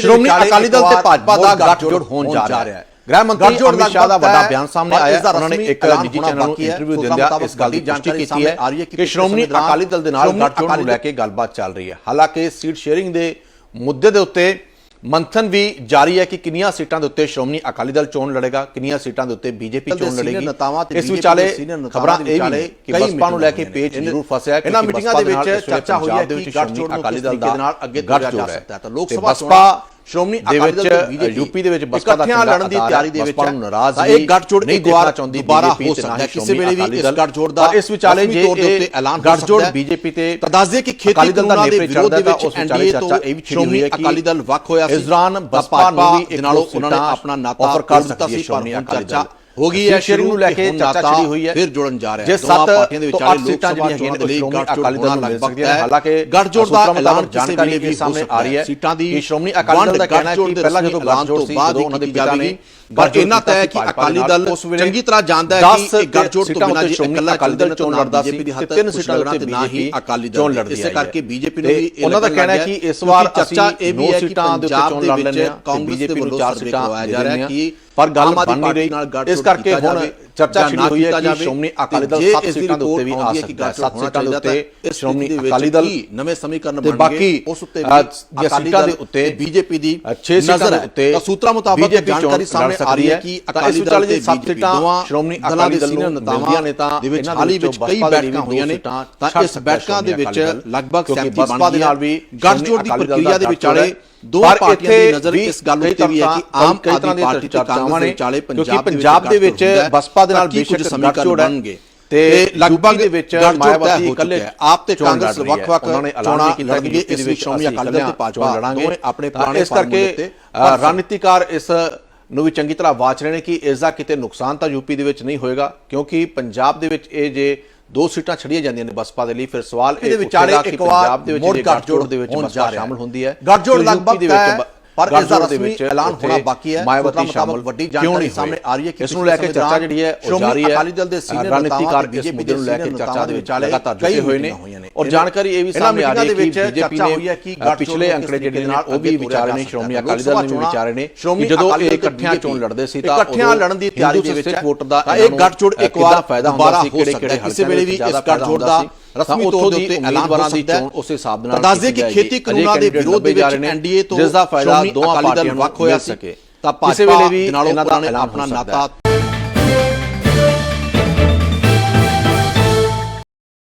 ਸ਼੍ਰੋਮਣੀ ਅਕਾਲੀ ਦਲ ਤੇ ਭਾਜਪਾ ਦਾ ਗੱਠਜੋੜ ਹੋਣ ਜਾ ਰਿਹਾ ਹੈ। ਗ੍ਰਹਿ ਮੰਤਰੀ ਅਮਿਤ ਸ਼ਾਹ ਦਾ ਵੱਡਾ ਬਿਆਨ ਸਾਹਮਣੇ ਆਇਆ ਹੈ। ਉਹਨਾਂ ਨੇ ਇੱਕ ਨਿੱਜੀ ਚੈਨਲ ਨੂੰ ਇੰਟਰਵਿਊ ਦਿੰਦਿਆਂ ਇਸ ਗੱਲ ਦੀ ਪੁਸ਼ਟੀ ਕੀਤੀ ਹੈ ਕਿ ਸ਼੍ਰੋਮਣੀ ਅਕਾਲੀ ਦਲ ਦੇ ਨਾਲ ਗੱਠਜੋੜ ਨੂੰ ਲੈ ਕੇ ਗੱਲਬਾਤ ਚੱਲ ਰਹੀ ਹੈ। ਹਾਲਾਂਕਿ ਸੀਟ ਸ਼ੇਅਰਿੰਗ ਦੇ ਮੁੱਦੇ ਦੇ ਉੱਤੇ ਮੰਥਨ ਵੀ ਜਾਰੀ ਹੈ ਕਿ ਕਿੰਨੀਆਂ ਸੀਟਾਂ ਦੇ ਉੱਤੇ ਸ਼੍ਰੋਮਣੀ ਅਕਾਲੀ ਦਲ ਚੋਣ ਲੜੇਗਾ ਕਿੰਨੀਆਂ ਸੀਟਾਂ ਦੇ ਉੱਤੇ ਬੀਜੇਪੀ ਚੋਣ ਲੜੇਗੀ। ਇਸ ਵਿਚਾਲੇ ਖਬਰਾਂ ਇਹ ਵੀ ਨੇ ਕਿ ਬਸਪਾ ਨੂੰ ਲੈ ਕੇ ਪੇਚ ਜ਼ਰੂਰ ਫਸਿਆ ਹੈ ਇਹਨਾਂ ਮੀਟਿੰਗਾਂ ਦੇ ਵਿੱਚ ਚਰਚਾ ਹੋਈ ਹੈ ਕਿ ਗੱਠਜੋੜ ਨੂੰ ਅਕਾਲੀ ਕਿਸ ਦਲ ਤਰੀਕੇ ਦਾ ਨਾਲ ਅੱਗੇ ਤੋਰਿਆ ਜਾ ਸਕਦਾ ਹੈ। ਤਾਂ ਲੋਕ ਸਭਾ ਬਸਪਾ ਸ਼੍ਰੋਮਣੀ ਦੇ ਅਕਾਲੀ ਦਲ BJP ਯੂਪੀ ਦੇ ਵਿੱਚ ਬਸਪਾ ਦਾ ਲੜਨ ਦੀ। ਤਿਆਰੀ ਦੇ ਵਿੱਚ ਨਾਰਾਜ਼ ਵੀ ਇਹ ਗੱਠਜੋੜ ਇੱਕ ਵਾਰ ਚਾਹੁੰਦੀ ਦੁਬਾਰਾ BJP ਹੋ ਸਕਦਾ ਕਿਸੇ ਵੇਲੇ ਵੀ ਇਸ ਗੱਠਜੋੜ ਦਾ ਇਸ ਵਿਚਾਲੇ ਜੇ ਤੌਰ ਦੇ ਉੱਤੇ ਇਹ ਐਲਾਨ ਗੱਠਜੋੜ। ਬੀਜੇਪੀ ਤੇ ਤਾਂ ਦੱਸ ਦਈਏ ਕਿ ਖੇਤੀ ਦਲ ਦਾ ਦੇ ਨੇਪਰੇ ਦੇ ਚੱਲਦਾ ਉਸ ਵਿਚਾਲੇ ਚਰਚਾ ਇਹ ਵੀ ਛਿੜੀ ਹੋਈ ਹੈ ਕਿ ਅਕਾਲੀ ਦਲ ਵੱਖ ਹੋਇਆ ਸੀ ਇਸ ਦੌਰਾਨ ਬਸਪਾ ਨੂੰ ਵੀ ਦੇ ਇੱਕ ਨਾਲੋਂ ਦੋ ਉਹਨਾਂ ਨੇ ਆਪਣਾ ਨਾਤਾ ਕਰ ਸਕਦੀ ਹੈ ਸ਼੍ਰੋਮਣੀ ਅਕਾਲੀ ਦਲ। ਹੋ ਗਈ ਹੈ ਸ਼ੇਅਰਿੰਗ ਨੂੰ ਲੈ ਕੇ ਛਿੜੀ ਹੋਈ ਹੈ। ਫਿਰ ਜੁੜਨ ਜਾ ਰਿਹਾ ਹੈ। ਦੋਵਾਂ ਪਾਰਟੀਆਂ ਦੇ ਤੋਂ ਵਿਚਾਲੇ ਲੋਕ ਸਭਾ ਚੋਣਾਂ ਦੇ ਲਈ ਅਕਾਲੀ ਦਲ ਨੂੰ ਲਗਭਗ ਸਕਦੀਆਂ ਨੇ ਹਾਲਾਂਕਿ ਗੱਠਜੋੜ ਦਾ ਐਲਾਨ ਜਾਣਕਾਰੀ ਵੀ ਸਾਹਮਣੇ ਆ ਰਹੀ ਹੈ ਸੀਟਾਂ ਦੀ ਸ਼੍ਰੋਮਣੀ ਅਕਾਲੀ ਦਲ ਦਾ ਕਹਿਣਾ ਹੈ ਕਿ ਪਹਿਲਾਂ ਜਦੋਂ ਗੱਠਜੋੜ ਸੀ ਜਦੋਂ ਉਹਨਾਂ ਦੇ ਪਿਤਾ ਨੇ ਪਰ ਇਹਨਾਂ ਤੈਅ ਹੈ ਕਿ ਅਕਾਲੀ ਦਲ ਅਕਾਲੀ ਦਲ ਜਾਣਦਾ ਹੈ ਕਿ ਗੱਠਜੋੜ ਤੋਂ ਬਿਨਾਂ ਜੇ ਇਕੱਲਾ ਅਕਾਲੀ ਦਲ ਚੋਣ ਲੜਦਾ ਸੀ ਹੱਥ ਤਿੰਨ ਸੀਟਾਂ ਤੇ ਤੇ ਨਾ ਹੀ ਅਕਾਲੀ ਦਲ ਚੋਣ ਲੜਦੀ ਇਸੇ ਕਰਕੇ ਬੀਜੇਪੀ ਨੂੰ ਵੀ ਉਹਨਾਂ ਦਾ ਕਹਿਣਾ ਹੈ ਕਿ ਇਸ ਵਾਰ ਚਰਚਾ ਇਹ ਵੀ ਹੈ ਕਿ ਪੰਜਾਬ ਦੇ ਚੋਣ ਲੜ ਵਿੱਚ ਲੈਣੇ ਆ ਕਾਂਗਰਸ ਦੇ ਵੱਲੋਂ ਚਾਰ ਸੀਟਾਂ ਕਰਵਾਇਆ ਜਾ ਰਿਹਾ ਹੈ ਕਿ ਪਰ ਗੱਲ ਬਣ ਨਹੀਂ ਰਹੀ ਇਸ ਕਰਕੇ ਹੁਣ ਚਰਚਾ ਸ਼ੁਰੂ ਹੋਈ ਹੈ ਕਿ ਸ਼੍ਰੋਮਣੀ ਅਕਾਲੀ ਦਲ ਜੇ 7 ਇਸ ਦੀ ਸੀਟਾਂ ਦੇ ਉੱਤੇ ਵੀ ਆ ਸਕਦਾ ਹੈ 7 ਗੱਠਜੋੜ ਸੀਟਾਂ ਦੇ ਉੱਤੇ ਸ਼੍ਰੋਮਣੀ ਦੇ ਅਕਾਲੀ ਦਲ ਨਵੇਂ ਸਮੀਕਰਨ ਤੇ ਬਣ ਬਾਕੀ ਗਏ ਉਸ ਉੱਤੇ ਵੀ ਸੀਟਾਂ ਦਲ ਦੇ ਉੱਤੇ ਬੀਜੇਪੀ ਦੀ 6 ਸੀਟਾਂ ਨਜ਼ਰ ਦੇ ਹੈ। ਉੱਤੇ ਤਾਂ ਸੂਤਰਾਂ ਮੁਤਾਬਕ ਜਾਣਕਾਰੀ ਸਾਹਮਣੇ ਆ ਰਹੀ ਹੈ ਕਿ ਅਕਾਲੀ ਦਲ ਸੱਤ BJP ਸੀਟਾਂ ਦੋਵਾਂ ਸ਼੍ਰੋਮਣੀ ਅਕਾਲੀ ਦੇ ਦਲ ਨੂੰ ਨੇਤਾਵਾਂ ਨੇ ਤਾਂ ਦੇ ਵਿੱਚ ਹਾਲ ਵਿੱਚੋਂ ਕਈ ਦੇ ਬੈਠਕਾਂ ਹੋਈਆਂ ਨੇ ਦੋ ਤਾਂ ਇਸ ਬੈਠਕਾਂ ਦੇ ਵਿੱਚ ਲਗਭਗ ਸਹਿਮਤੀ ਬਣ ਦੇ ਗਈ ਨਾਲ ਵੀ ਗੱਠਜੋੜ ਦੀ ਪ੍ਰਕਿਰਿਆ ਦੇ ਦਾ ਵਿਚਾਲੇ ਇੱਥੇ ਪਾਰਟੀਆਂ ਦੀ ਨਜ਼ਰ ਇਸ ਗੱਲ ਉੱਤੇ ਵੀ ਹੈ ਕਿ ਆਮ ਆਦਮੀ ਪਾਰਟੀ ਚਰਚਾਵਾਂ ਦੇ ਨੇ ਕਿਉਂਕਿ ਪੰਜਾਬ ਦੇ ਵਿੱਚ ਬਸਪਾ ਦੇ ਨਾਲ ਬੇਸ਼ੱਕ ਸਮੀਕਰਨ ਬਣਨਗੇ? ਤੇ ਲਗਭਗ ਦੇ ਵਿੱਚ ਮਾਇਆਵਤੀ ਇਕੱਲੇ ਆਪ ਤੇ ਕਾਂਗਰਸ ਵੱਖ-ਵੱਖ ਉਹਨਾਂ ਨੇ ਐਲਾਨ ਚੋਣਾਂ ਕੀਤਾ ਕਿ ਇਸ ਵਿੱਚ ਸ਼੍ਰੋਮਣੀ ਅਕਾਲੀ ਦਲ ਤੇ ਭਾਜਪਾ ਲੜਾਂਗੇ। ਆਪਣੇ ਪੁਰਾਣੇ ਇਸ ਕਰਕੇ ਰਣਨੀਤੀਕਾਰ ਇਸ ਨੂੰ ਵੀ ਚੰਗੀ ਤਰ੍ਹਾਂ ਵਾਚ ਰਹੇ ਨੇ ਕਿ ਇਸ ਦਾ ਕਿਤੇ ਨੁਕਸਾਨ ਤਾਂ ਯੂਪੀ ਦੇ ਵਿੱਚ ਨਹੀਂ ਹੋਏਗਾ ਕਿਉਂਕਿ ਪੰਜਾਬ ਦੇ ਵਿੱਚ ਇਹ ਜੇ ਦੋ ਸੀਟਾਂ ਛੜੀਆਂ ਜਾਂਦੀਆਂ ਨੇ ਬਸਪਾ ਦੇ ਲਈ ਫਿਰ ਸਵਾਲ ਇਹਦੇ ਇਹ ਉੱਠੇਗਾ ਕਿ ਪੰਜਾਬ ਦੇ ਵਿੱਚ ਜੇ ਗੱਠਜੋੜ ਦੇ ਵਿੱਚ ਬਸਪਾ ਸ਼ਾਮਲ ਹੁੰਦੀ ਹੈ ਗੱਠਜੋੜ ਲਗਭਗ ਪਰ ਇਸ ਦਾ ਰਸਮੀ ਵਿੱਚ ਐਲਾਨ ਹੋਣਾ ਬਾਕੀ ਹੈ। ਮਾਇਆਵਤੀ ਸ਼ਾਮਲ ਵੱਡੀ ਜਾਣਕਾਰੀ ਸਾਹਮਣੇ ਆ ਰਹੀ ਹੈ ਕਿ ਇਸ ਨੂੰ ਲੈ ਕੇ ਚਰਚਾ ਜਿਹੜੀ ਹੈ ਉਹ ਜਾਰੀ ਹੈ। ਅਕਾਲੀ ਦਲ ਦੇ ਸੀਨੀਅਰ ਰਣਨੀਤੀਕਾਰ ਬੀਜੇਪੀ ਦੇ ਨੂੰ ਲੈ ਕੇ ਚਰਚਾ ਦੇ ਵਿੱਚ ਲਗਾਤਾਰ ਜੁੜੇ ਹੋਏ ਨੇ। ਔਰ ਜਾਣਕਾਰੀ ਇਹ ਵੀ ਸਾਹਮਣੇ ਆ ਰਹੀ ਹੈ ਕਿ ਬੀਜੇਪੀ ਨੇ ਪਿਛਲੇ ਅੰਕੜੇ ਜਿਹੜੇ ਨੇ ਉਹ ਵੀ ਵਿਚਾਰੇ ਨੇ ਸ਼੍ਰੋਮਣੀ ਅਕਾਲੀ ਦਲ ਨੇ ਵੀ ਵਿਚਾਰੇ ਨੇ ਕਿ ਜਦੋਂ ਇਹ ਇਕੱਠਿਆਂ ਚੋਣ ਲੜਦੇ ਸੀ ਤਾਂ ਇਕੱਠਿਆਂ ਲੜਨ ਦੀ ਤਿਆਰੀ ਦੇ ਵਿੱਚ ਵੋਟ ਦਾ ਇਹ ਗੱਠਜੋੜ ਇੱਕ ਵਾਰ ਫਾਇਦਾ ਹੁੰਦਾ ਸੀ ਕਿਹੜੇ ਕਿਹੜੇ ਹੈ। ਕਿਸੇ ਵੇਲੇ ਵੀ ਇਸ ਗੱਠਜੋੜ ਦਾ ਰਸਮੀ ਤੌਰ ਦੇ ਉੱਤੇ ਐਲਾਨ ਹੋ ਸਕਦਾ ਉਸੇ ਹਿਸਾਬ ਦੇ ਨਾਲ ਦੱਸ ਦਈਏ ਕਿ ਖੇਤੀ ਕਾਨੂੰਨਾਂ ਦੇ ਵਿਰੋਧ ਦੇ ਵਿੱਚ ਐਨਡੀਏ ਤੋਂ ਜਿਸ ਦਾ ਫਾਇਦਾ ਦੋਵਾਂ ਪਾਰਟੀਆਂ ਨੂੰ ਵੱਖ ਹੋਇਆ ਸੀ। ਸਕੇ। ਤਾਂ ਭਾਜਪਾ ਵੇਲੇ ਵੀ ਦੇ ਨਾਲੋਂ ਇਹਨਾਂ ਦਾ ਆਪਣਾ ਹੋ ਨਾਤਾ ਹੈ।